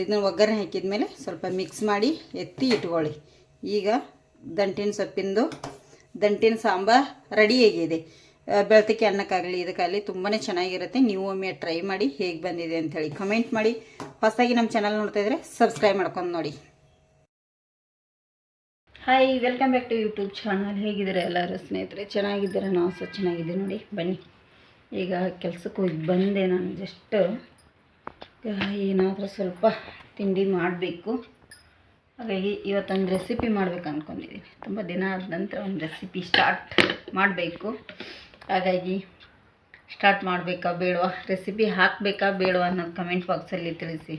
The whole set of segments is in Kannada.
ಇದನ್ನ ಒಗ್ಗರಣೆ ಹಾಕಿದ್ಮೇಲೆ ಸ್ವಲ್ಪ ಮಿಕ್ಸ್ ಮಾಡಿ ಎತ್ತಿ ಇಟ್ಕೊಳ್ಳಿ. ಈಗ ದಂಟಿನ ಸೊಪ್ಪಿಂದು ದಂಟಿನ ಸಾಂಬಾರ್ ರೆಡಿಯಾಗಿದೆ ಬೆಳತಕ್ಕೆ ಅನ್ನಕ್ಕಾಗಲಿ, ಇದಕ್ಕಾಗಲಿ ತುಂಬಾ ಚೆನ್ನಾಗಿರುತ್ತೆ. ನೀವು ಒಮ್ಮೆ ಟ್ರೈ ಮಾಡಿ ಹೇಗೆ ಬಂದಿದೆ ಅಂಥೇಳಿ ಕಮೆಂಟ್ ಮಾಡಿ. ಹೊಸದಾಗಿ ನಮ್ಮ ಚಾನಲ್ ನೋಡ್ತಾ ಇದ್ರೆ ಸಬ್ಸ್ಕ್ರೈಬ್ ಮಾಡ್ಕೊಂಡು ನೋಡಿ. Hi welcome back to YouTube channel ಹೇಗಿದ್ದೀರಾ ಎಲ್ಲರೂ ಸ್ನೇಹಿತರೆ? ಚೆನ್ನಾಗಿದ್ದೀರಾ? ನಾವು ಸಹ ಚೆನ್ನಾಗಿದ್ದೀವಿ ನೋಡಿ. ಬನ್ನಿ. ಈಗ ಕೆಲಸಕ್ಕೆ ಹೋಗಿ ಬಂದೆ ನಾನು ಜಸ್ಟ್ ಏನಾದರೂ ಸ್ವಲ್ಪ ತಿಂಡಿ ಮಾಡಬೇಕು. ಹಾಗಾಗಿ ಇವತ್ತೊಂದು ರೆಸಿಪಿ ಮಾಡ್ಬೇಕು ಅಂದ್ಕೊಂಡಿದ್ದೀನಿ ತುಂಬ ದಿನ ಆದ ನಂತರ ಒಂದು ರೆಸಿಪಿ ಸ್ಟಾರ್ಟ್ ಮಾಡಬೇಕು. ಹಾಗಾಗಿ ಸ್ಟಾರ್ಟ್ ಮಾಡಬೇಕಾ ಬೇಡವಾ? ರೆಸಿಪಿ ಹಾಕಬೇಕಾ ಬೇಡವಾ ಅನ್ನೋದು ಕಮೆಂಟ್ ಬಾಕ್ಸಲ್ಲಿ ತಿಳಿಸಿ.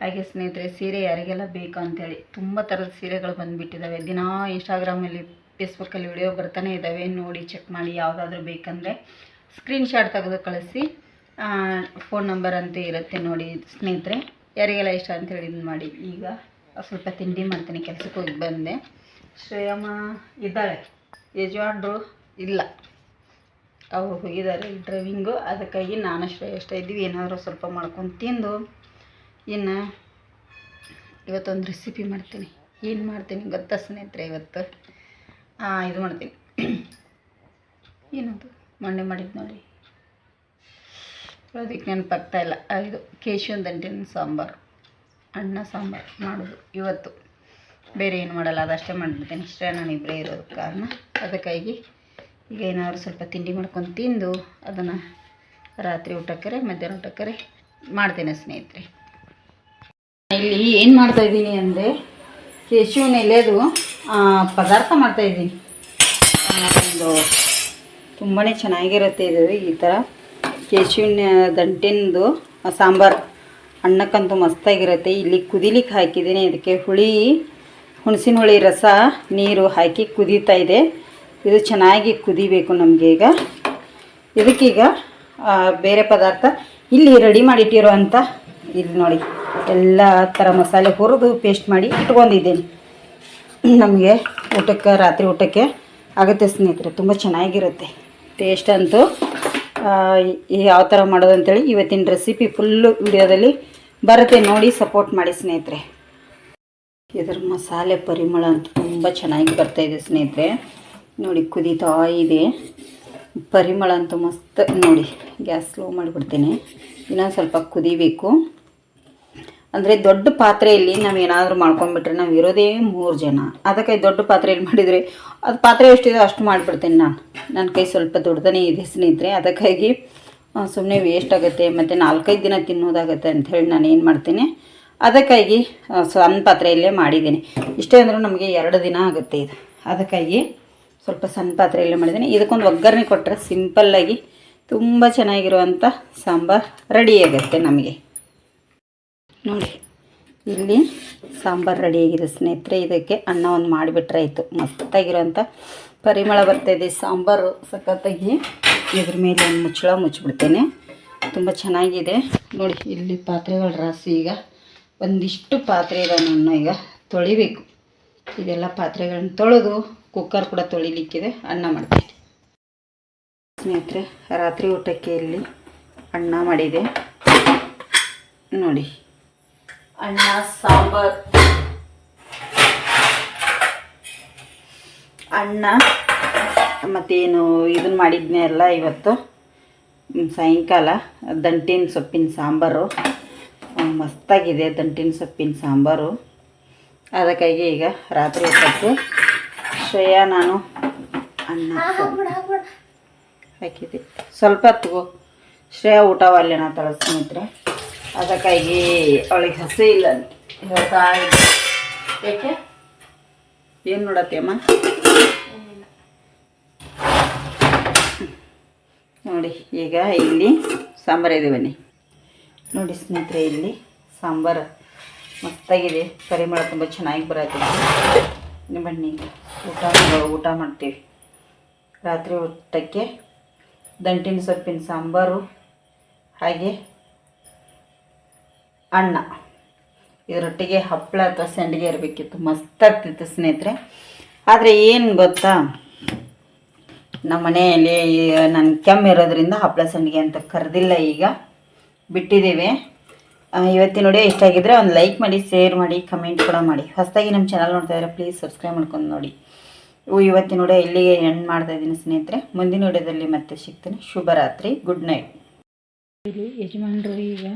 ಹಾಗೆ ಸ್ನೇಹಿತರೆ, ಸೀರೆ ಯಾರಿಗೆಲ್ಲ ಬೇಕು ಅಂತೇಳಿ ತುಂಬ ಥರದ ಸೀರೆಗಳು ಬಂದುಬಿಟ್ಟಿದ್ದಾವೆ ದಿನಾ ಇನ್ಸ್ಟಾಗ್ರಾಮಲ್ಲಿ ಫೇಸ್ಬುಕ್ಕಲ್ಲಿ ವಿಡಿಯೋ ಬರ್ತಾನೆ ಇದ್ದಾವೆ ನೋಡಿ ಚೆಕ್ ಮಾಡಿ ಯಾವುದಾದ್ರೂ ಬೇಕಂದರೆ ಸ್ಕ್ರೀನ್ಶಾಟ್ ತೆಗೆದು ಕಳಿಸಿ. ಫೋನ್ ನಂಬರ್ ಅಂತ ಇರುತ್ತೆ ನೋಡಿ ಸ್ನೇಹಿತರೆ. ಯಾರಿಗೆಲ್ಲ ಇಷ್ಟ ಅಂತೇಳಿ ಇದು ಮಾಡಿ. ಈಗ ಸ್ವಲ್ಪ ತಿಂಡಿ ಮಾಡ್ತೀನಿ, ಕೆಲಸಕ್ಕೆ ಹೋಗಿ ಬಂದೆ. ಶ್ರೇಯಮ್ಮ ಇದ್ದಾಳೆ. ಯಜಮಾನ್ರು ಇಲ್ಲ. ಅವರು ಹೋಗಿದ್ದಾರೆ ಡ್ರೈವಿಂಗು ಅದಕ್ಕಾಗಿ ನಾನು ಶ್ರೇಯ ಅಷ್ಟೇ ಇದ್ದೀವಿ. ಏನಾದರೂ ಸ್ವಲ್ಪ ಮಾಡ್ಕೊಂಡು ತಿಂದು ಇನ್ನು ಇವತ್ತೊಂದು ರೆಸಿಪಿ ಮಾಡ್ತೀನಿ. ಏನು ಮಾಡ್ತೀನಿ ಗೊತ್ತಾ ಸ್ನೇಹಿತರೆ ಇವತ್ತು? ಇದು ಮಾಡ್ತೀನಿ. ಏನದು? ಮೊನ್ನೆ ಮಾಡಿದ್ದು ನೋಡಿ. ಅದಕ್ಕೆ ನೆನಪಾಗ್ತಾ ಇಲ್ಲ. ಇದು ಕೇಶವನ್ ದಂಟಿನ ಸಾಂಬಾರು. ಅನ್ನ, ಸಾಂಬಾರು ಮಾಡೋದು ಇವತ್ತು. ಬೇರೆ ಏನು ಮಾಡಲ್ಲ ಅದಷ್ಟೇ ಮಾಡಿಬಿಡ್ತೀನಿ. ಇಷ್ಟೇ ನಾನು ಇಬ್ಬರೇ ಇರೋದು ಕಾರಣ. ಅದಕ್ಕಾಗಿ ಈಗ ಏನಾದ್ರು ಸ್ವಲ್ಪ ತಿಂಡಿ ಮಾಡ್ಕೊಂಡು ತಿಂದು ಅದನ್ನು ರಾತ್ರಿ ಊಟಕ್ಕರೆ ಮಧ್ಯಾಹ್ನ ಊಟಕ್ಕರೆ ಮಾಡ್ತೇನೆ ಸ್ನೇಹಿತರೆ. ಇಲ್ಲಿ ಏನು ಮಾಡ್ತಾ ಇದ್ದೀನಿ ಅಂದರೆ ಕೇಶವನ ಎಲೆದು ಪದಾರ್ಥ ಮಾಡ್ತಾ ಇದ್ದೀನಿ. ಒಂದು ತುಂಬಾ ಚೆನ್ನಾಗಿರುತ್ತೆ ಇದು, ಈ ಥರ ಕೇಶವಿನ ದಂಟಿಂದು ಸಾಂಬಾರು ಅನ್ನಕ್ಕಂತೂ ಮಸ್ತಾಗಿರುತ್ತೆ. ಇಲ್ಲಿ ಕುದಿಲಿಕ್ಕೆ ಹಾಕಿದ್ದೀನಿ. ಇದಕ್ಕೆ ಹುಳಿ ಹುಣಸಿನ ಹುಳಿ ರಸ, ನೀರು ಹಾಕಿ ಕುದೀತಾ ಇದೆ. ಇದು ಚೆನ್ನಾಗಿ ಕುದಿಬೇಕು ನಮಗೆ ಈಗ. ಇದಕ್ಕೀಗ ಬೇರೆ ಪದಾರ್ಥ ಇಲ್ಲಿ ರೆಡಿ ಮಾಡಿಟ್ಟಿರುವಂಥ ಇಲ್ಲಿ ನೋಡಿ. ಎಲ್ಲ ಥರ ಮಸಾಲೆ ಹುರಿದು ಪೇಸ್ಟ್ ಮಾಡಿ ಇಟ್ಕೊಂಡಿದ್ದೀನಿ. ನಮಗೆ ಊಟಕ್ಕೆ, ರಾತ್ರಿ ಊಟಕ್ಕೆ ಆಗುತ್ತೆ ಸ್ನೇಹಿತರೆ. ತುಂಬ ಚೆನ್ನಾಗಿರುತ್ತೆ. ಟೇಸ್ಟ್ ಅಂತೂ ಯಾವ ಥರ ಮಾಡೋದು ಅಂತೇಳಿ ಇವತ್ತಿನ ರೆಸಿಪಿ ಫುಲ್ಲು ವಿಡಿಯೋದಲ್ಲಿ ಬರುತ್ತೆ ನೋಡಿ ಸಪೋರ್ಟ್ ಮಾಡಿ ಸ್ನೇಹಿತರೆ. ಇದರ ಮಸಾಲೆ ಪರಿಮಳ ಅಂತೂ ತುಂಬ ಚೆನ್ನಾಗಿ ಬರ್ತಾಯಿದೆ ಸ್ನೇಹಿತರೆ. ನೋಡಿ, ಕುದೀತಾ ಇದೆ. ಪರಿಮಳ ಅಂತೂ ಮಸ್ತ್, ನೋಡಿ, ಗ್ಯಾಸ್ ಸ್ಲೋ ಮಾಡಿಬಿಡ್ತೀನಿ. ಇನ್ನೊಂದು ಸ್ವಲ್ಪ ಕುದಿಬೇಕು. ಅಂದರೆ ದೊಡ್ಡ ಪಾತ್ರೆಯಲ್ಲಿ ನಾವು ಏನಾದರೂ ಮಾಡ್ಕೊಂಡ್ಬಿಟ್ರೆ ನಾವು ಇರೋದೇ ಮೂರು ಜನ. ಅದಕ್ಕೆ ದೊಡ್ಡ ಪಾತ್ರೆಯಲ್ಲಿ ಮಾಡಿದರೆ, ಅದು ಪಾತ್ರೆ ಎಷ್ಟಿದೆ ಅಷ್ಟು ಮಾಡಿಬಿಡ್ತೀನಿ ನಾನು. ನನ್ನ ಕೈ ಸ್ವಲ್ಪ ದೊಡ್ಡದೇ ಇದೆ ಸ್ನೇಹಿತರೆ, ಅದಕ್ಕಾಗಿ ಸುಮ್ಮನೆ ವೇಸ್ಟ್ ಆಗುತ್ತೆ, ಮತ್ತು ನಾಲ್ಕೈದು ದಿನ ತಿನ್ನೋದಾಗತ್ತೆ ಅಂಥೇಳಿ ನಾನು ಏನು ಮಾಡ್ತೀನಿ, ಅದಕ್ಕಾಗಿ ಸಣ್ಣ ಪಾತ್ರೆಯಲ್ಲೇ ಮಾಡಿದ್ದೀನಿ. ಇಷ್ಟೇ ಅಂದರೂ ನಮಗೆ ಎರಡು ದಿನ ಆಗುತ್ತೆ ಇದು. ಅದಕ್ಕಾಗಿ ಸ್ವಲ್ಪ ಸಣ್ಣ ಪಾತ್ರೆಯಲ್ಲೇ ಮಾಡಿದ್ದೀನಿ. ಇದಕ್ಕೊಂದು ಒಗ್ಗರಣೆ ಕೊಟ್ಟರೆ ಸಿಂಪಲ್ಲಾಗಿ ತುಂಬ ಚೆನ್ನಾಗಿರುವಂಥ ಸಾಂಬಾರು ರೆಡಿಯಾಗುತ್ತೆ ನಮಗೆ. ನೋಡಿ, ಇಲ್ಲಿ ಸಾಂಬಾರು ರೆಡಿಯಾಗಿದೆ. ಸ್ನೇಹಿತರೆ, ಇದಕ್ಕೆ ಅನ್ನ ಒಂದು ಮಾಡಿಬಿಟ್ರೆ ಆಯಿತು. ಮಸ್ತಾಗಿರೋಂಥ ಪರಿಮಳ ಇದೆ. ಸಾಂಬಾರು ಸಖತ್ತಾಗಿ ಇದ್ರ ಮೇಲೆ ಒಂದು ಮುಚ್ಚಳ ಮುಚ್ಚಿಬಿಡ್ತೇನೆ. ತುಂಬ ಚೆನ್ನಾಗಿದೆ. ನೋಡಿ, ಇಲ್ಲಿ ಪಾತ್ರೆಗಳ ರಾಸಿ ಈಗ ಒಂದಿಷ್ಟು ಪಾತ್ರೆ ನನ್ನ ಈಗ ತೊಳಿಬೇಕು. ಇದೆಲ್ಲ ಪಾತ್ರೆಗಳನ್ನ ತೊಳೆದು ಕುಕ್ಕರ್ ಕೂಡ ತೊಳಿಲಿಕ್ಕಿದೆ. ಅನ್ನ ಮಾಡ್ತೀನಿ. ಸ್ನೇಹಿತರೆ, ರಾತ್ರಿ ಊಟಕ್ಕೆ ಇಲ್ಲಿ ಅನ್ನ ಮಾಡಿದೆ. ನೋಡಿ ಅನ್ನ ಸಾಂಬಾರ್. ಅನ್ನ ಮತ್ತೇನು ಇದನ್ನು ಮಾಡಿದ್ನೇ ಅಲ್ಲ ಇವತ್ತು? ಸಾಯಂಕಾಲ. ದಂಟಿನ ಸೊಪ್ಪಿನ ಸಾಂಬಾರು. ಮಸ್ತಾಗಿದೆ ದಂಟಿನ ಸೊಪ್ಪಿನ ಸಾಂಬಾರು. ಅದಕ್ಕಾಗಿ ಈಗ ರಾತ್ರಿ ಹೊತ್ತು ಶ್ರೇಯಾ ನಾನು ಅನ್ನ ಹಾಕಿದೆ ಹಾಕಿದ್ದೆ ಸ್ವಲ್ಪ ತಗೋ. ಶ್ರೇಯ ಊಟವಲ್ಲೇನ ತಳಸ್ತೀನಿ ತಳ ಸ್ನೇಹಿತರೆ. ಅದಕ್ಕಾಗಿ ಅವಳಿಗೆ ಹಸಿ ಇಲ್ಲ. ಹೇಳ್ತಾ ಏಕೆ? ಏನು ನೋಡತ್ತೆ ಅಮ್ಮ? ನೋಡಿ, ಈಗ ಇಲ್ಲಿ ಸಾಂಬಾರು ಇದೆ ಬನ್ನಿ. ನೋಡಿ ಸ್ನೇಹಿತರೆ, ಇಲ್ಲಿ ಸಾಂಬಾರು ಮಸ್ತಾಗಿದೆ. ಪರಿಮಳ ತುಂಬ ಚೆನ್ನಾಗಿ ಬರತ್ತಿದೆ ಬನ್ನಿ, ಊಟ ಊಟ ಮಾಡ್ತೀವಿ. ರಾತ್ರಿ ಊಟಕ್ಕೆ ದಂಟಿನ ಸೊಪ್ಪಿನ ಸಾಂಬಾರು, ಹಾಗೆ ಅನ್ನ. ಇದರೊಟ್ಟಿಗೆ ಹಪ್ಪಳ ಅಥವಾ ಸಂಡಿಗೆ ಇರಬೇಕಿತ್ತು. ಮಸ್ತಾಗ್ತಿತ್ತು ಸ್ನೇಹಿತರೆ. ಆದರೆ ಏನು ಗೊತ್ತಾ? ನಮ್ಮ ಮನೆಯಲ್ಲಿ ನನ್ನ ಕೆಮ್ಮು ಇರೋದ್ರಿಂದ ಹಪ್ಪಳ ಸಂಡಿಗೆ ಅಂತ ಕರೆದಿಲ್ಲ ಈಗ. ಬಿಟ್ಟಿದ್ದೀವಿ. ಇವತ್ತಿನ ನೋಡಿ ಇಷ್ಟ ಆಗಿದ್ರೆ ಒಂದು ಲೈಕ್ ಮಾಡಿ, ಶೇರ್ ಮಾಡಿ, ಕಮೆಂಟ್ ಕೂಡ ಮಾಡಿ. ಹೊಸದಾಗಿ ನಮ್ಮ ಚಾನಲ್ ನೋಡ್ತಾ ಇದ್ರೆ ಪ್ಲೀಸ್ ಸಬ್ಸ್ಕ್ರೈಬ್ ಮಾಡ್ಕೊಂಡು ನೋಡಿ. ಇವು ಇವತ್ತಿನ ನೋಡಿ ಇಲ್ಲಿಗೆ ಎಂಡ್ ಮಾಡ್ತಾ ಇದ್ದೀನಿ ಸ್ನೇಹಿತರೆ. ಮುಂದಿನ ವಿಡಿಯೋದಲ್ಲಿ ಮತ್ತೆ ಸಿಗ್ತೀನಿ. ಶುಭರಾತ್ರಿ. Good night. ಇಲ್ಲಿ ಯಜಮಾನರು ಈಗ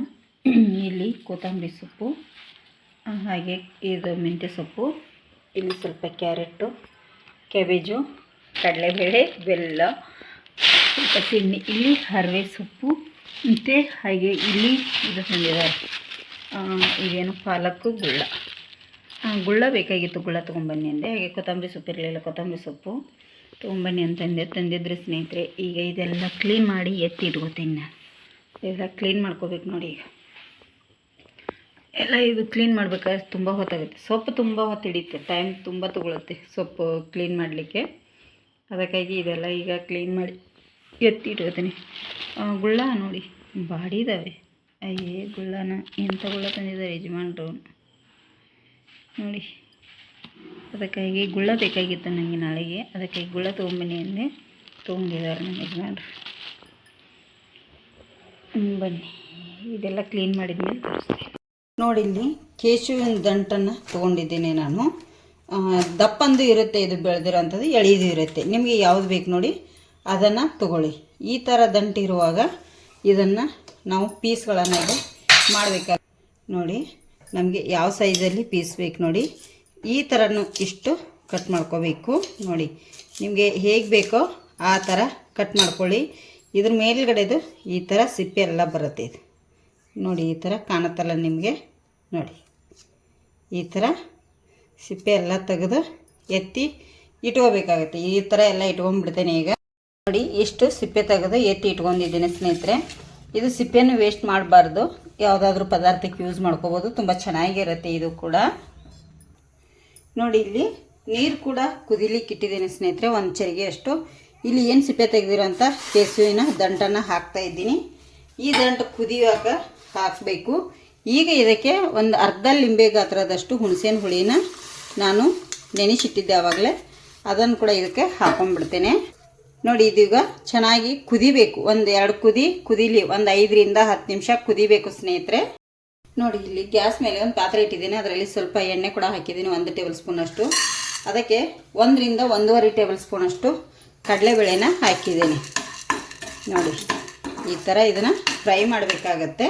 ಇಲ್ಲಿ ಕೊತ್ತಂಬರಿ ಸೊಪ್ಪು ಹಾಗೆ ಇದು ಮೆಂತ್ಯ ಸೊಪ್ಪು, ಇಲ್ಲಿ ಸ್ವಲ್ಪ ಕ್ಯಾರೆಟು, ಕ್ಯಾಬೇಜು, ಕಡಲೆಬೇಳೆ, ಬೆಲ್ಲ, ಸ್ವಲ್ಪ ತಿನ್ನಿ ಇಲ್ಲಿ ಹರವೆ ಸೊಪ್ಪು ಮತ್ತು ಹಾಗೆ ಇಲ್ಲಿ ಇದು ತಂದಿದ್ದಾರೆ. ಇದೇನು ಪಾಲಕ್ಕು ಗುಳ್ಳ. ಗುಳ್ಳ ಬೇಕಾಗಿತ್ತು, ಗುಳ್ಳ ತೊಗೊಂಬನ್ನಿ ಅಂದೆ. ಹಾಗೆ ಕೊತ್ತಂಬರಿ ಸೊಪ್ಪು ಇರಲಿಲ್ಲ, ಕೊತ್ತಂಬರಿ ಸೊಪ್ಪು ತೊಗೊಂಬನ್ನಿ ಅಂತಂದೆ ತಂದಿದ್ರೆ ಸ್ನೇಹಿತರೆ, ಈಗ ಇದೆಲ್ಲ ಕ್ಲೀನ್ ಮಾಡಿ ಎತ್ತಿ ಇಟ್ಕೋತೀನಿ ನಾನು. ಇದೆಲ್ಲ ಕ್ಲೀನ್ ಮಾಡ್ಕೋಬೇಕು ನೋಡಿ ಈಗ. ಎಲ್ಲ ಇದು ಕ್ಲೀನ್ ಮಾಡ್ಬೇಕಾದ್ರೆ ತುಂಬ ಹೊತ್ತಾಗುತ್ತೆ. ಸೊಪ್ಪು ತುಂಬ ಹೊತ್ತು ಹಿಡಿಯುತ್ತೆ. ಟೈಮ್ ತುಂಬ ತಗೊಳುತ್ತೆ ಸೊಪ್ಪು ಕ್ಲೀನ್ ಮಾಡಲಿಕ್ಕೆ. ಅದಕ್ಕಾಗಿ ಇದೆಲ್ಲ ಈಗ ಕ್ಲೀನ್ ಮಾಡಿ ಎತ್ತಿ ಆ, ಗುಳ್ಳ ನೋಡಿ. ಬಾಡಿದಾವೆ. ಅಯ್ಯೇ ಗುಳ್ಳನ ಎಂಥ ಗುಳ್ಳ ತಂದಿದ್ದಾರೆ ಯಜಮಾನ್ರು. ನೋಡಿ. ಅದಕ್ಕಾಗಿ ಗುಳ್ಳ ಬೇಕಾಗಿತ್ತು ನನಗೆ ನಾಳೆಗೆ. ಅದಕ್ಕಾಗಿ ಗುಳ್ಳ ತೊಗೊಂಬನ್ನಿ ಅಂದರೆ ತೊಗೊಂಡಿದ್ದಾರೆ ನಮ್ಮ ಯಜಮಾನ್ರು. ಬನ್ನಿ. ಇದೆಲ್ಲ ಕ್ಲೀನ್ ಮಾಡಿದ್ಮೇಲೆ ತೋರಿಸ್ತೀನಿ. ನೋಡಿ ಇಲ್ಲಿ ಕೇಶುವಿನ ದಂಟನ್ನು ತೊಗೊಂಡಿದ್ದೀನಿ ನಾನು. ದಪ್ಪಂದು ಇರುತ್ತೆ ಇದು ಬೆಳೆದಿರೋಂಥದ್ದು ಎಳೆಯದು ಇರುತ್ತೆ. ನಿಮಗೆ ಯಾವುದು ಬೇಕು ನೋಡಿ, ಅದನ್ನು ತಗೊಳ್ಳಿ. ಈ ಥರ ದಂಟು ಇರುವಾಗ ಇದನ್ನು ನಾವು ಪೀಸ್ಗಳನ್ನಾಗಿ ಮಾಡಬೇಕಾಗ ನೋಡಿ, ನಮಗೆ ಯಾವ ಸೈಜಲ್ಲಿ ಪೀಸ್ ಬೇಕು ನೋಡಿ. ಈ ಥರನೂ ಇಷ್ಟು ಕಟ್ ಮಾಡ್ಕೋಬೇಕು ನೋಡಿ. ನಿಮಗೆ ಹೇಗೆ ಬೇಕೋ ಆ ಥರ ಕಟ್ ಮಾಡ್ಕೊಳ್ಳಿ. ಇದ್ರ ಮೇಲ್ಗಡೆದು ಈ ಥರ ಸಿಪ್ಪೆ ಎಲ್ಲ ಬರುತ್ತೆ ಇದು. ನೋಡಿ, ಈ ಥರ ಕಾಣುತ್ತಲ್ಲ ನಿಮಗೆ. ನೋಡಿ. ಈ ಥರ ಸಿಪ್ಪೆ ಎಲ್ಲ ತೆಗೆದು ಎತ್ತಿ ಇಟ್ಕೋಬೇಕಾಗತ್ತೆ. ಈ ಥರ ಎಲ್ಲ ಇಟ್ಕೊಂಡ್ಬಿಡ್ತೇನೆ ಈಗ. ನೋಡಿ, ಇಷ್ಟು ಸಿಪ್ಪೆ ತೆಗೆದು ಎತ್ತಿ ಇಟ್ಕೊಂಡಿದ್ದೀನಿ ಸ್ನೇಹಿತರೆ. ಇದು ಸಿಪ್ಪೆಯನ್ನು ವೇಸ್ಟ್ ಮಾಡಬಾರ್ದು. ಯಾವುದಾದ್ರೂ ಪದಾರ್ಥಕ್ಕೆ ಯೂಸ್ ಮಾಡ್ಕೋಬೋದು. ತುಂಬ ಚೆನ್ನಾಗಿರುತ್ತೆ ಇದು ಕೂಡ. ನೋಡಿ, ಇಲ್ಲಿ ನೀರು ಕೂಡ ಕುದಿಲಿಕ್ಕೆ ಇಟ್ಟಿದ್ದೀನಿ ಸ್ನೇಹಿತರೆ. ಒಂದು ಚರಿಗೆ ಅಷ್ಟು. ಇಲ್ಲಿ ಏನು ಸಿಪ್ಪೆ ತೆಗೆದಿರೋಂಥ ಕೇಸುವಿನ ದಂಟನ್ನು ಹಾಕ್ತಾ ಇದ್ದೀನಿ. ಈ ದಂಟು ಕುದಿಯುವಾಗ ಹಾಕಬೇಕು. ಈಗ ಇದಕ್ಕೆ ಒಂದು ಅರ್ಧ ಲಿಂಬೆ ಗಾತ್ರದಷ್ಟು ಹುಣಸೇನ ಹುಳಿನ ನಾನು ನೆನೆಸಿಟ್ಟಿದ್ದೆ ಆವಾಗಲೇ. ಅದನ್ನು ಕೂಡ ಇದಕ್ಕೆ ಹಾಕೊಂಡ್ಬಿಡ್ತೇನೆ. ನೋಡಿ ಇದೀಗ ಚೆನ್ನಾಗಿ ಕುದಿಬೇಕು. ಒಂದು ಎರಡು ಕುದಿ, ಕುದಿಲಿ, ಒಂದು ಐದರಿಂದ ಹತ್ತು ನಿಮಿಷ ಕುದಿಬೇಕು ಸ್ನೇಹಿತರೆ. ನೋಡಿ, ಇಲ್ಲಿ ಗ್ಯಾಸ್ ಮೇಲೆ ಒಂದು ಪಾತ್ರೆ ಇಟ್ಟಿದ್ದೀನಿ. ಅದರಲ್ಲಿ ಸ್ವಲ್ಪ ಎಣ್ಣೆ ಕೂಡ ಹಾಕಿದ್ದೀನಿ, ಒಂದು ಟೇಬಲ್ ಸ್ಪೂನಷ್ಟು ಅದಕ್ಕೆ ಒಂದರಿಂದ ಒಂದೂವರೆ ಟೇಬಲ್ ಸ್ಪೂನಷ್ಟು ಕಡಲೆಬೇಳೆನ ಹಾಕಿದ್ದೀನಿ. ನೋಡಿ, ಈ ಥರ ಇದನ್ನು ಫ್ರೈ ಮಾಡಬೇಕಾಗತ್ತೆ.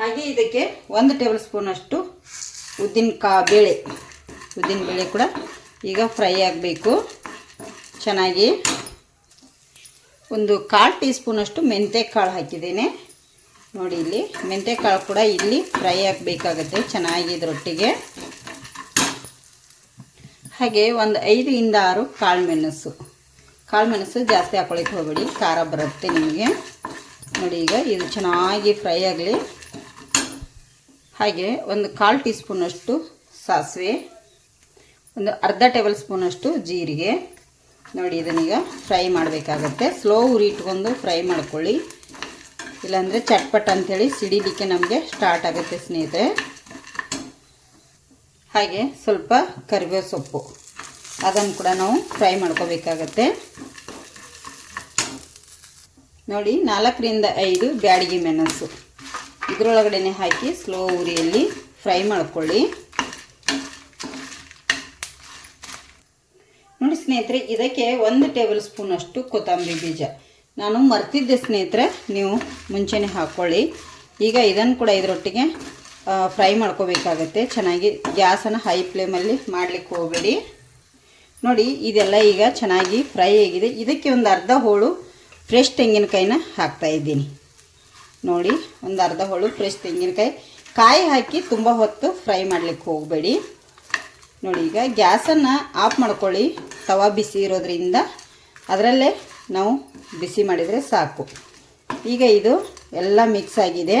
ಹಾಗೆ ಇದಕ್ಕೆ ಒಂದು ಟೇಬಲ್ ಸ್ಪೂನಷ್ಟು ಉದ್ದಿನ ಕಾ ಬೇಳೆ, ಉದ್ದಿನ ಬೇಳೆ ಕೂಡ ಈಗ ಫ್ರೈ ಆಗಬೇಕು. ಚೆನ್ನಾಗಿ ಒಂದು ಕಾಲು ಟೀ ಸ್ಪೂನಷ್ಟು ಮೆಂತ್ಯ ಕಾಳು ಹಾಕಿದ್ದೇನೆ. ನೋಡಿ ಇಲ್ಲಿ ಮೆಂತ್ಯ ಕಾಳು ಕೂಡ ಇಲ್ಲಿ ಫ್ರೈ ಆಗಬೇಕಾಗತ್ತೆ ಚೆನ್ನಾಗಿ ಇದರೊಟ್ಟಿಗೆ. ಹಾಗೆ ಒಂದು ಐದರಿಂದ ಆರು ಕಾಳು ಮೆಣಸು. ಕಾಳು ಮೆಣಸು ಜಾಸ್ತಿ ಹಾಕೊಳ್ಳಿಕ್ಕೆ ಹೋಗಬೇಡಿ, ಖಾರ ಬರುತ್ತೆ ನಿಮಗೆ. ನೋಡಿ ಈಗ ಇದು ಚೆನ್ನಾಗಿ ಫ್ರೈ ಆಗಲಿ. ಹಾಗೆ ಒಂದು ಕಾಲು ಟೀ ಸ್ಪೂನಷ್ಟು ಸಾಸಿವೆ, ಒಂದು ಅರ್ಧ ಟೇಬಲ್ ಸ್ಪೂನಷ್ಟು ಜೀರಿಗೆ. ನೋಡಿ ಇದನ್ನೀಗ ಫ್ರೈ ಮಾಡಬೇಕಾಗತ್ತೆ. ಸ್ಲೋ ಉರಿ ಇಟ್ಕೊಂಡು ಫ್ರೈ ಮಾಡ್ಕೊಳ್ಳಿ. ಇಲ್ಲಾಂದರೆ ಚಟ್ಪಟ್ ಅಂಥೇಳಿ ಸಿಡಿಲಿಕ್ಕೆ ನಮಗೆ ಸ್ಟಾರ್ಟ್ ಆಗುತ್ತೆ ಸ್ನೇಹಿತರೆ. ಹಾಗೆ ಸ್ವಲ್ಪ ಕರಿಬೇವು ಸೊಪ್ಪು. ಅದನ್ನು ಕೂಡ ನಾವು ಫ್ರೈ ಮಾಡ್ಕೋಬೇಕಾಗತ್ತೆ. ನೋಡಿ, ನಾಲ್ಕರಿಂದ ಐದು ಬ್ಯಾಡಿಗೆ ಮೆಣಸು. ಇದರೊಳಗಡೆನೆ ಹಾಕಿ ಸ್ಲೋ ಉರಿಯಲ್ಲಿ ಫ್ರೈ ಮಾಡ್ಕೊಳ್ಳಿ. ನೋಡಿ ಸ್ನೇಹಿತರೆ, ಇದಕ್ಕೆ ಒಂದು ಟೇಬಲ್ ಸ್ಪೂನ್ ಅಷ್ಟು ಕೊತ್ತಂಬರಿ ಬೀಜ. ನಾನು ಮರ್ತಿದ್ದೆ ಸ್ನೇಹಿತರೆ, ನೀವು ಮುಂಚೆನೆ ಹಾಕ್ಕೊಳ್ಳಿ ಈಗ ಇದನ್ನು ಕೂಡ ಇದರೊಟ್ಟಿಗೆ ಫ್ರೈ ಮಾಡ್ಕೋಬೇಕಾಗತ್ತೆ. ಚೆನ್ನಾಗಿ ಗ್ಯಾಸನ್ನು ಹೈ ಫ್ಲೇಮಲ್ಲಿ ಮಾಡಲಿಕ್ಕೆ ಹೋಗಬೇಡಿ. ನೋಡಿ, ಇದೆಲ್ಲ ಈಗ ಚೆನ್ನಾಗಿ ಫ್ರೈ ಆಗಿದೆ. ಇದಕ್ಕೆ ಒಂದು ಅರ್ಧ ಹೋಳು ಫ್ರೆಶ್ ತೆಂಗಿನಕಾಯಿನ ಹಾಕ್ತಾ ಇದ್ದೀನಿ. ನೋಡಿ, ಒಂದು ಅರ್ಧ ಹೋಳು ಫ್ರೆಶ್ ತೆಂಗಿನಕಾಯಿ. ಕಾಯಿ ಹಾಕಿ ತುಂಬ ಹೊತ್ತು ಫ್ರೈ ಮಾಡಲಿಕ್ಕೆ ಹೋಗಬೇಡಿ. ನೋಡಿ, ಈಗ ಗ್ಯಾಸನ್ನು ಆಫ್ ಮಾಡ್ಕೊಳ್ಳಿ. ತವಾ ಬಿಸಿ ಇರೋದ್ರಿಂದ ಅದರಲ್ಲೇ ನಾವು ಬಿಸಿ ಮಾಡಿದರೆ ಸಾಕು. ಈಗ ಇದು ಎಲ್ಲ ಮಿಕ್ಸ್ ಆಗಿದೆ.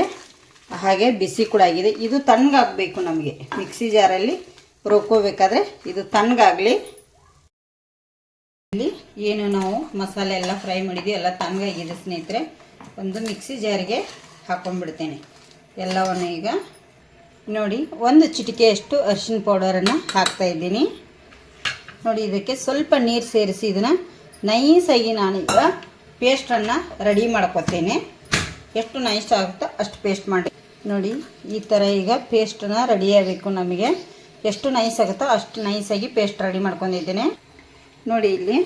ಹಾಗೆ ಬಿಸಿ ಕೂಡ ಆಗಿದೆ. ಇದು ತಣ್ಣಗಾಗಬೇಕು ನಮಗೆ. ಮಿಕ್ಸಿ ಜಾರಲ್ಲಿ ರುಬ್ಕೋಬೇಕಾದ್ರೆ ಇದು ತಣ್ಣಗಾಗಲಿ. ಇಲ್ಲಿ ಏನು ನಾವು ಮಸಾಲೆ ಎಲ್ಲ ಫ್ರೈ ಮಾಡಿದ್ವಿ, ಎಲ್ಲ ತಣ್ಣಗಾಗಿದೆ ಸ್ನೇಹಿತರೆ. ಒಂದು ಮಿಕ್ಸಿ ಜಾರಿಗೆ ಹಾಕ್ಕೊಂಡ್ಬಿಡ್ತೀನಿ ಎಲ್ಲವನ್ನು ಈಗ ನೋಡಿ, ಒಂದು ಚಿಟಿಕೆಯಷ್ಟು ಅರಿಶಿನ ಪೌಡರನ್ನು ಹಾಕ್ತಾ ಇದ್ದೀನಿ. ನೋಡಿ, ಇದಕ್ಕೆ ಸ್ವಲ್ಪ ನೀರು ಸೇರಿಸಿ ಇದನ್ನು ನೈಸಾಗಿ ನಾನೀಗ ಪೇಸ್ಟನ್ನು ರೆಡಿ ಮಾಡ್ಕೊತೇನೆ. ಎಷ್ಟು ನೈಸ್ ಆಗುತ್ತೋ ಅಷ್ಟು ಪೇಸ್ಟ್ ಮಾಡಿ. ನೋಡಿ, ಈ ಥರ ಈಗ ಪೇಸ್ಟನ್ನು ರೆಡಿ ಆಗಬೇಕು ನಮಗೆ. ಎಷ್ಟು ನೈಸ್ ಆಗುತ್ತೋ ಅಷ್ಟು ನೈಸಾಗಿ ಪೇಸ್ಟ್ ರೆಡಿ ಮಾಡ್ಕೊಂಡಿದ್ದೇನೆ. ನೋಡಿ, ಇಲ್ಲಿ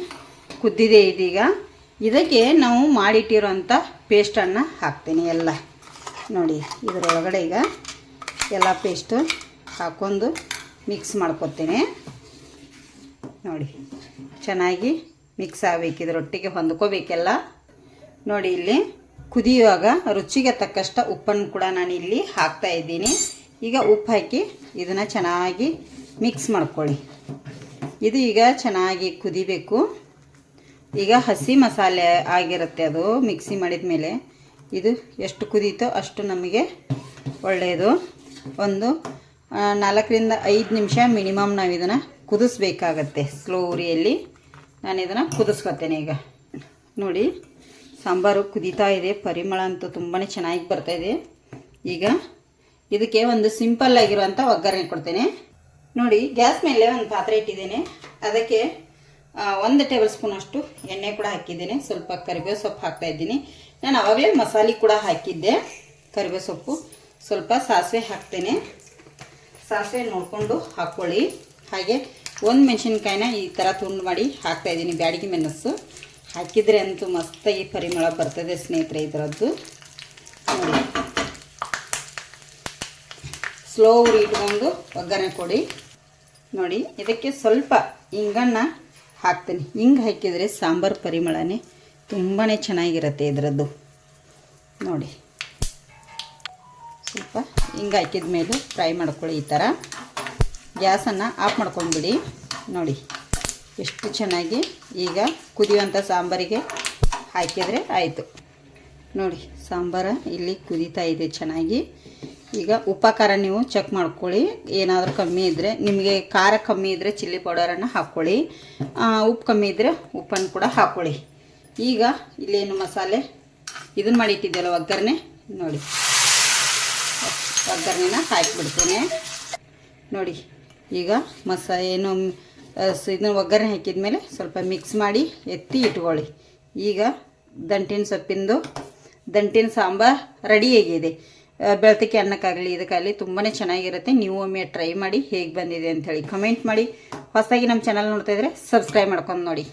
ಕುದ್ದಿದೆ ಇದೀಗ ಇದಕ್ಕೆ ನಾವು ಮಾಡಿಟ್ಟಿರೋಂಥ ಪೇಸ್ಟನ್ನು ಹಾಕ್ತೀನಿ ಎಲ್ಲ. ನೋಡಿ, ಇದರೊಳಗಡೆ ಈಗ ಎಲ್ಲ ಪೇಸ್ಟು ಹಾಕ್ಕೊಂಡು ಮಿಕ್ಸ್ ಮಾಡ್ಕೊತೀನಿ. ನೋಡಿ, ಚೆನ್ನಾಗಿ ಮಿಕ್ಸ್ ಆಗಬೇಕು, ಇದರೊಟ್ಟಿಗೆ ಹೊಂದ್ಕೋಬೇಕೆಲ್ಲ. ನೋಡಿ, ಇಲ್ಲಿ ಕುದಿಯುವಾಗ ರುಚಿಗೆ ತಕ್ಕಷ್ಟ ಉಪ್ಪನ್ನು ಕೂಡ ನಾನು ಇಲ್ಲಿ ಹಾಕ್ತಾ ಇದ್ದೀನಿ. ಈಗ ಉಪ್ಪು ಹಾಕಿ ಇದನ್ನು ಚೆನ್ನಾಗಿ ಮಿಕ್ಸ್ ಮಾಡ್ಕೊಳ್ಳಿ. ಇದು ಈಗ ಚೆನ್ನಾಗಿ ಕುದಿಬೇಕು. ಈಗ ಹಸಿ ಮಸಾಲೆ ಆಗಿರುತ್ತೆ ಅದು ಮಿಕ್ಸಿ ಮಾಡಿದ ಮೇಲೆ. ಇದು ಎಷ್ಟು ಕುದೀತೋ ಅಷ್ಟು ನಮಗೆ ಒಳ್ಳೆಯದು. ಒಂದು ನಾಲ್ಕರಿಂದ ಐದು ನಿಮಿಷ ಮಿನಿಮಮ್ ನಾವು ಇದನ್ನು ಕುದಿಸ್ಬೇಕಾಗತ್ತೆ ಸ್ಲೋ ಉರಿಯಲ್ಲಿ. ನಾನು ಇದನ್ನು ಕುದಿಸ್ಕೊತೇನೆ ಈಗ. ನೋಡಿ, ಸಾಂಬಾರು ಕುದೀತಾ ಇದೆ. ಪರಿಮಳ ಅಂತೂ ತುಂಬಾ ಚೆನ್ನಾಗಿ ಇದೆ. ಈಗ ಇದಕ್ಕೆ ಒಂದು ಸಿಂಪಲ್ ಆಗಿರುವಂಥ ಒಗ್ಗರಣೆ ಕೊಡ್ತೇನೆ. ನೋಡಿ, ಗ್ಯಾಸ್ ಮೇಲೆ ಒಂದು ಪಾತ್ರೆ ಇಟ್ಟಿದ್ದೇನೆ. ಅದಕ್ಕೆ ಒಂದು ಟೇಬಲ್ ಸ್ಪೂನ್ ಅಷ್ಟು ಎಣ್ಣೆ ಕೂಡ ಹಾಕಿದ್ದೀನಿ. ಸ್ವಲ್ಪ ಕರಿಬೇವು ಸೊಪ್ಪು ಹಾಕ್ತಾ ಇದ್ದೀನಿ. ನಾನು ಆವಾಗಲೇ ಮಸಾಲೆ ಕೂಡ ಹಾಕಿದ್ದೆ, ಕರಿಬೇವು ಸೊಪ್ಪು. ಸ್ವಲ್ಪ ಸಾಸಿವೆ ಹಾಕ್ತೇನೆ. ಸಾಸಿವೆ ನೋಡಿಕೊಂಡು ಹಾಕ್ಕೊಳ್ಳಿ ಹಾಗೆ ಒಂದು ಮೆಣಸಿನ್ಕಾಯಿನ ಈ ಥರ ತುಂಡು ಮಾಡಿ ಹಾಕ್ತಾ ಇದ್ದೀನಿ, ಬ್ಯಾಡಿಗೆ ಮೆಣಸು. ಹಾಕಿದರೆ ಅಂತೂ ಮಸ್ತಾಗಿ ಪರಿಮಳ ಬರ್ತದೆ ಸ್ನೇಹಿತರೆ ಇದರದ್ದು. ನೋಡಿ. ಸ್ಲೋ ಉರಿ ಇಟ್ಕೊಂಡು ಒಗ್ಗರಣೆ ಕೊಡಿ. ನೋಡಿ, ಇದಕ್ಕೆ ಸ್ವಲ್ಪ ಹಿಂಗನ್ನು ಹಾಕ್ತೀನಿ. ಹಿಂಗೆ ಹಾಕಿದರೆ ಸಾಂಬಾರು ಪರಿಮಳನೇ ತುಂಬಾ ಚೆನ್ನಾಗಿರುತ್ತೆ ಇದರದ್ದು. ನೋಡಿ. ಸ್ವಲ್ಪ ಹಿಂಗೆ ಹಾಕಿದ ಮೇಲೆ ಫ್ರೈ ಮಾಡ್ಕೊಳ್ಳಿ ಈ ಥರ ಗ್ಯಾಸನ್ನು ಆಫ್ ಮಾಡ್ಕೊಂಡ್ಬಿಡಿ. ನೋಡಿ. ಎಷ್ಟು ಚೆನ್ನಾಗಿ ಈಗ ಕುದಿಯುವಂಥ ಸಾಂಬಾರಿಗೆ ಹಾಕಿದರೆ ಆಯಿತು. ನೋಡಿ, ಸಾಂಬಾರ ಇಲ್ಲಿ ಕುದೀತಾ ಇದೆ ಚೆನ್ನಾಗಿ. ಈಗ ಖಾರ ನೀವು ಚೆಕ್ ಮಾಡ್ಕೊಳ್ಳಿ. ಏನಾದರೂ ಕಮ್ಮಿ ಇದ್ದರೆ ನಿಮಗೆ ಖಾರ ಕಮ್ಮಿ ಇದ್ದರೆ ಚಿಲ್ಲಿ ಪೌಡರನ್ನು ಹಾಕ್ಕೊಳ್ಳಿ ಉಪ್ಪು ಕಮ್ಮಿ ಇದ್ದರೆ ಉಪ್ಪನ್ನು ಕೂಡ ಹಾಕ್ಕೊಳ್ಳಿ ಈಗ ಇಲ್ಲೇನು ಮಸಾಲೆ? ಇದನ್ನು ಮಾಡಿಟ್ಟಿದ್ದೆಲ್ಲ ಒಗ್ಗರಣೆ? ನೋಡಿ. ಒಗ್ಗರಣೆನ ಹಾಕಿಬಿಡ್ತೇನೆ. ನೋಡಿ, ಈಗ ಮಸ, ಏನು ಇದನ್ನ ಒಗ್ಗರಣೆ ಹಾಕಿದ ಮೇಲೆ ಸ್ವಲ್ಪ ಮಿಕ್ಸ್ ಮಾಡಿ ಎತ್ತಿ ಇಟ್ಕೊಳ್ಳಿ. ಈಗ ದಂಟಿನ ಸೊಪ್ಪಿಂದು, ದಂಟಿನ ಸಾಂಬಾರ್ ರೆಡಿಯಾಗಿದೆ ಬೆಳ್ತಿಗೆ ಅನ್ನಕ್ಕಾಗಲಿ, ಇದಕ್ಕಾಗಲಿ ತುಂಬಾ ಚೆನ್ನಾಗಿರುತ್ತೆ. ನೀವು ಒಮ್ಮೆ ಟ್ರೈ ಮಾಡಿ ಹೇಗೆ ಬಂದಿದೆ ಅಂಥೇಳಿ ಕಮೆಂಟ್ ಮಾಡಿ. ಹೊಸದಾಗಿ ನಮ್ಮ ಚಾನಲ್ ನೋಡ್ತಾ ಇದ್ರೆ ಸಬ್ಸ್ಕ್ರೈಬ್ ಮಾಡ್ಕೊಂಡು ನೋಡಿ.